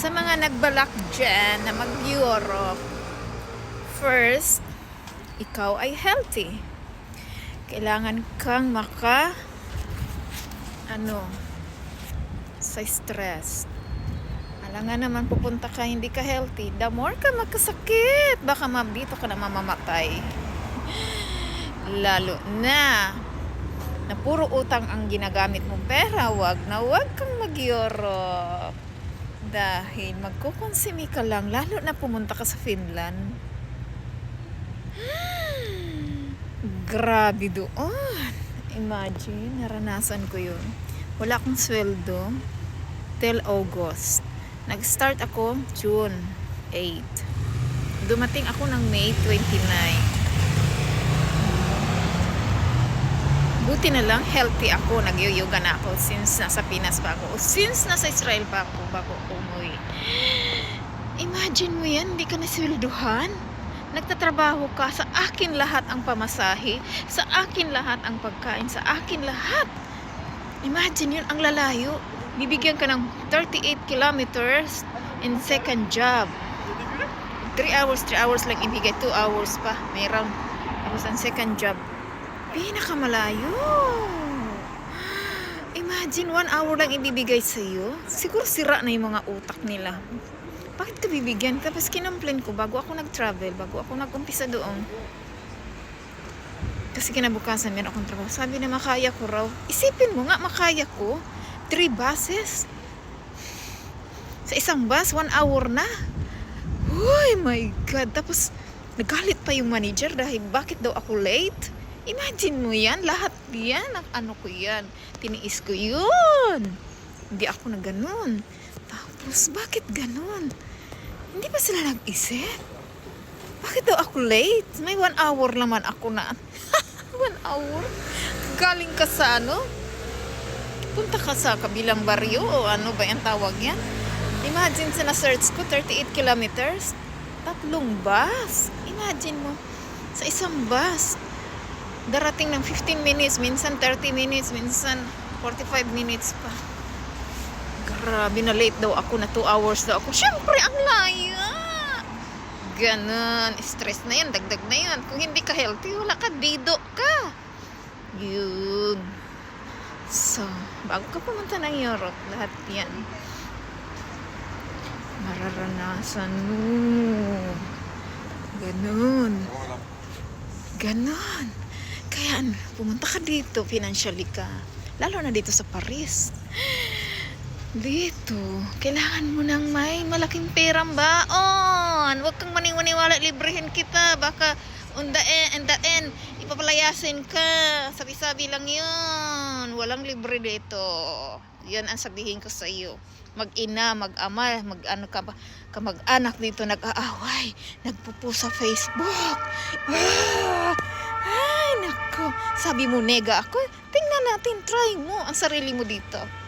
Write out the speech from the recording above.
sa mga nagbalak dyan na mag-Europe, first, ikaw ay healthy. Kailangan kang maka, ano, sa stress. Alam nga naman, pupunta ka, hindi ka healthy. The more ka magkasakit, baka ma'am, dito ka na mamamatay. Lalo na, na puro utang ang ginagamit mong pera, wag na wag kang mag-Europe. Dahil magkukonsumi ka lang, lalo na pumunta ka sa Finland. Grabe doon. Imagine, naranasan ko yun. Wala akong sweldo till August. Nag-start ako June 8. Dumating ako ng May 29. Buti na lang, healthy ako. Nag-yoga na ako since nasa Pinas pa ako. Since nasa Israel pa ako bago umuwi. Imagine mo yan, hindi ka naswelduhan. Nagtatrabaho ka, sa akin lahat ang pamasahe, sa akin lahat ang pagkain, sa akin lahat. Imagine yun, ang lalayo. Bibigyan ka ng 38 kilometers in second job. 3 hours, 3 hours lang ibigay, 2 hours pa. Mayroon. Tapos ang second job, pinakamalayo. Imagine, 1 hour lang ibibigay sa'yo. Siguro sira na yung mga utak nila. Bakit ka bibigyan? Tapos kinamplain ko bago ako nag-travel, bago ako nag-umpisa doon. Kasi kinabukasan meron akong trabaho. Sabi na makaya ko raw. Isipin mo nga, makaya ko. Three buses. Sa isang bus, one hour na. Uy, my God. Tapos, nagalit pa yung manager dahil bakit daw ako late? Imagine mo yan, lahat yan, ang ano ko yan. Tiniis ko yun. Hindi ako na ganun. Tapos, bakit ganun? Hindi ba sila nag-isip? Bakit daw ako late? May one hour naman ako na. one hour? Galing ka sa ano? Punta ka sa kabilang baryo o ano ba yung tawag yan? Imagine sa na-search ko, 38 kilometers. Tatlong bus. Imagine mo, sa isang bus, darating ng 15 minutes, minsan 30 minutes, minsan 45 minutes pa. Grabe na late daw ako na 2 hours daw ako. Siyempre, ang laya! Ganon. Stress na yan, dagdag na yan. Kung hindi ka healthy, wala ka, dido ka. Yun. So, bago ka pumunta ng Europe, lahat yan. Mararanasan mo. Ganon. Ganon. Kaya ano, pumunta ka dito, financially ka. Lalo na dito sa Paris. Dito, kailangan mo ng may malaking perang baon. Huwag kang maniwaniwala, librehin kita. Baka on the end, on the end, ipapalayasin ka. Sabi-sabi lang yun. Walang libre dito. Yan ang sabihin ko sa iyo. Mag-ina, mag-ama, mag-ano ka ka mag-anak dito nag-aaway, nagpupo sa Facebook. Ah! Sabi mo, nega ako. Tingnan natin, try mo ang sarili mo dito.